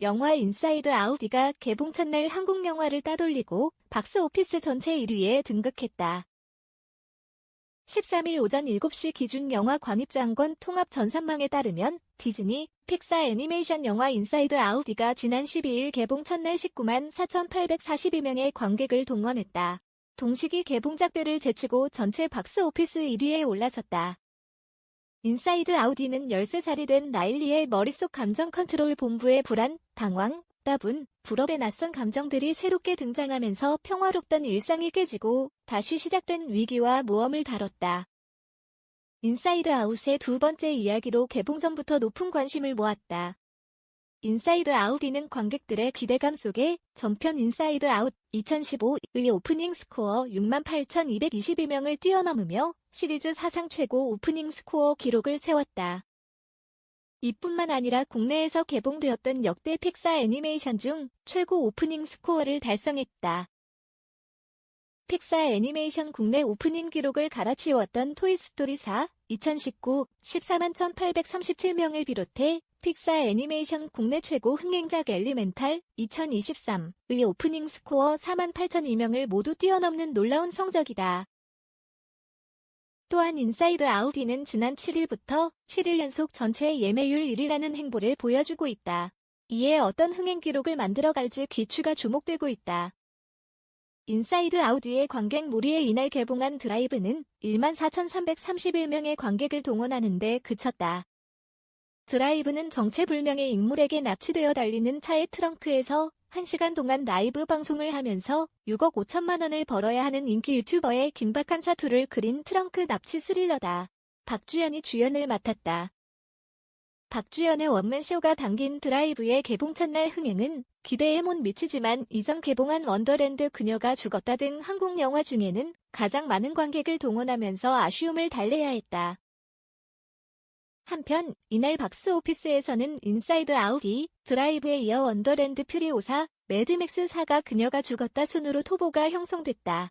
영화 인사이드 아웃이가 개봉 첫날 한국 영화를 따돌리고 박스 오피스 전체 1위에 등극했다. 13일 오전 7시 기준 영화 관입장관 통합 전산망에 따르면 디즈니, 픽사 애니메이션 영화 인사이드 아웃이가 지난 12일 개봉 첫날 19만 4,842명의 관객을 동원했다. 동시기 개봉작들을 제치고 전체 박스 오피스 1위에 올라섰다. 인사이드 아우디는 13살이 된 라일리의 머릿속 감정 컨트롤 본부의 불안, 당황, 따분, 불업의 낯선 감정들이 새롭게 등장하면서 평화롭던 일상이 깨지고 다시 시작된 위기와 모험을 다뤘다. 인사이드 아웃의 두 번째 이야기로 개봉 전부터 높은 관심을 모았다. 인사이드 아웃이는 관객들의 기대감 속에 전편 인사이드 아웃 2015의 오프닝 스코어 68,222명을 뛰어넘으며 시리즈 사상 최고 오프닝 스코어 기록을 세웠다. 이뿐만 아니라 국내에서 개봉되었던 역대 픽사 애니메이션 중 최고 오프닝 스코어를 달성했다. 픽사 애니메이션 국내 오프닝 기록을 갈아치웠던 토이스토리 4, 2019, 14만 1837명을 비롯해 픽사 애니메이션 국내 최고 흥행작 엘리멘탈 2023의 오프닝 스코어 4만 8,002명을 모두 뛰어넘는 놀라운 성적이다. 또한 인사이드 아웃이는 지난 7일부터 7일 연속 전체 예매율 1위라는 행보를 보여주고 있다. 이에 어떤 흥행 기록을 만들어갈지 귀추가 주목되고 있다. 인사이드 아웃의 관객 무리에 이날 개봉한 드라이브는 14,331명의 관객을 동원하는 데 그쳤다. 드라이브는 정체불명의 인물에게 납치되어 달리는 차의 트렁크에서 1시간 동안 라이브 방송을 하면서 6억 5천만 원을 벌어야 하는 인기 유튜버의 긴박한 사투를 그린 트렁크 납치 스릴러다. 박주연이 주연을 맡았다. 박주연의 원맨쇼가 담긴 드라이브의 개봉 첫날 흥행은 기대에 못 미치지만 이전 개봉한 원더랜드 그녀가 죽었다 등 한국 영화 중에는 가장 많은 관객을 동원하면서 아쉬움을 달래야 했다. 한편 이날 박스 오피스에서는 인사이드 아웃이 드라이브에 이어 원더랜드 퓨리오사, 매드맥스 4가 그녀가 죽었다 순으로 토보가 형성됐다.